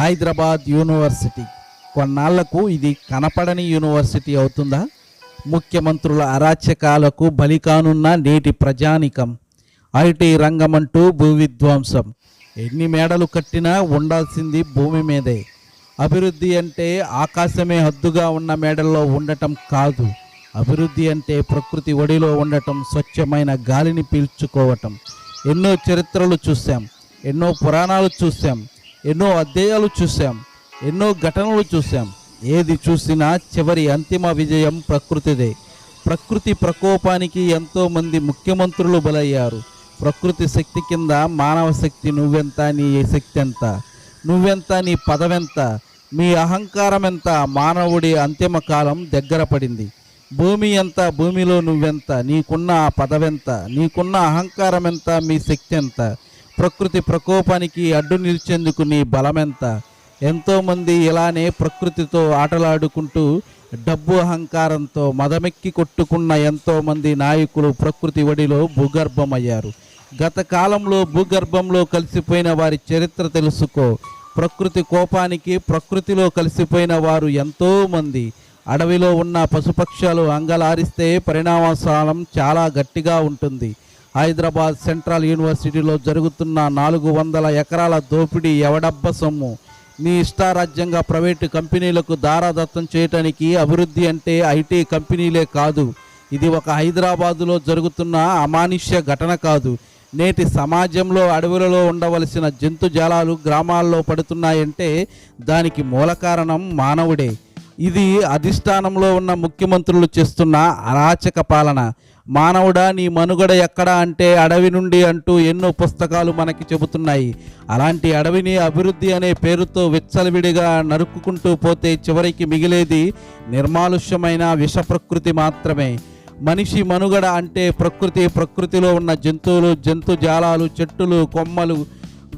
Hyderabad university. కొన్నాళ్ళకు ఇది కనపడని university అవుతుందా? ముఖ్యమంత్రుల అరాచకాలకు బలికానున్న నేటి ప్రజానికం. ఐటీ రంగమంటూ భూ విధ్వంసం ఎన్ని మేడలు కట్టినా ఉండాల్సింది భూమి మీదే. అభివృద్ధి అంటే ఆకాశమే హద్దుగా ఉన్న మేడల్లో ఉండటం కాదు. అభివృద్ధి అంటే ప్రకృతి ఒడిలో ఉండటం స్వచ్ఛమైన గాలిని పీల్చుకోవటం. ఎన్నో చరిత్రలు చూసాం ఎన్నో పురాణాలు చూసాం ఎన్నో అధ్యాయాలు చూసాం ఎన్నో ఘటనలు చూసాం ఏది చూసినా చివరి అంతిమ విజయం ప్రకృతిదే. ప్రకృతి ప్రకోపానికి ఎంతోమంది ముఖ్యమంత్రులు బలయ్యారు. ప్రకృతి శక్తి కింద మానవ శక్తి నువ్వెంత నీ శక్తి ఎంత? నువ్వెంత నీ పదవెంత? మీ అహంకారం ఎంత మానవుడి అంతిమ కాలం దగ్గర పడింది. భూమి ఎంత భూమిలో నువ్వెంత? నీకున్న ఆ పదవెంత? నీకున్న అహంకారం ఎంత మీ శక్తి ఎంత? ప్రకృతి ప్రకోపానికి అడ్డు నిలిచేందుకు నీ బలమెంత. ఎంతోమంది ఇలానే ప్రకృతితో ఆటలాడుకుంటూ డబ్బు అహంకారంతో మదమెక్కి కొట్టుకున్న ఎంతోమంది నాయకులు ప్రకృతి ఒడిలో భూగర్భమయ్యారు. గత కాలంలో భూగర్భంలో కలిసిపోయిన వారి చరిత్ర తెలుసుకో. ప్రకృతి కోపానికి ప్రకృతిలో కలిసిపోయిన వారు ఎంతోమంది. అడవిలో ఉన్న పశుపక్షాలు అంగలారిస్తే పరిణామశాలం చాలా గట్టిగా ఉంటుంది. హైదరాబాద్ సెంట్రల్ యూనివర్సిటీలో జరుగుతున్న నాలుగు వందల ఎకరాల దోపిడీ ఎవడబ్బ సొమ్ము? నీ ఇష్టారాజ్యంగా ప్రైవేటు కంపెనీలకు దారాదత్తం చేయటానికి అభివృద్ధి అంటే ఐటీ కంపెనీలే కాదు. ఇది ఒక హైదరాబాదులో జరుగుతున్న అమానుష్య ఘటన కాదు. నేటి సమాజంలో అడవులలో ఉండవలసిన జంతుజాలాలు గ్రామాల్లో పడుతున్నాయంటే దానికి మూల కారణం మానవుడే. ఇది అధిష్టానంలో ఉన్న ముఖ్యమంత్రులు చేస్తున్న అరాచక పాలన. మానవుడా నీ మనుగడ ఎక్కడ అంటే అడవి నుండి అంటూ ఎన్నో పుస్తకాలు మనకి చెబుతున్నాయి. అలాంటి అడవిని అభివృద్ధి అనే పేరుతో విచ్చలవిడిగా నరుక్కుంటూ పోతే చివరికి మిగిలేది నిర్మానుష్యమైన విష ప్రకృతి మాత్రమే. మనిషి మనుగడ అంటే ప్రకృతి ప్రకృతిలో ఉన్న జంతువులు జంతుజాలాలు చెట్టులు కొమ్మలు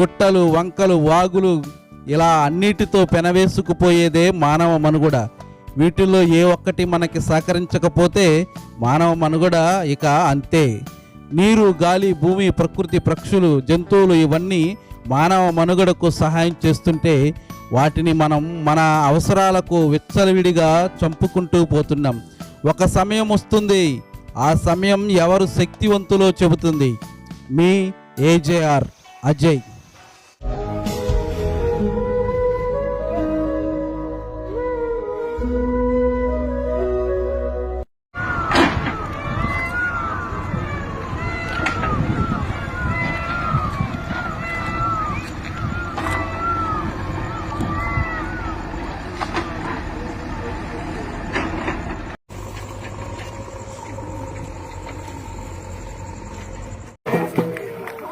గుట్టలు వంకలు వాగులు ఇలా అన్నిటితో పెనవేసుకుపోయేదే మానవ మనుగడ. వీటిల్లో ఏ ఒక్కటి మనకి సహకరించకపోతే మానవ మనుగడ ఇక అంతే. నీరు గాలి భూమి ప్రకృతి పక్షులు జంతువులు ఇవన్నీ మానవ మనుగడకు సహాయం చేస్తుంటే వాటిని మనం మన అవసరాలకు విచ్చలవిడిగా చంపుకుంటూ పోతున్నాం. ఒక సమయం వస్తుంది. ఆ సమయం ఎవరు శక్తివంతులో చెబుతుంది? మీ ఏజేఆర్ అజయ్.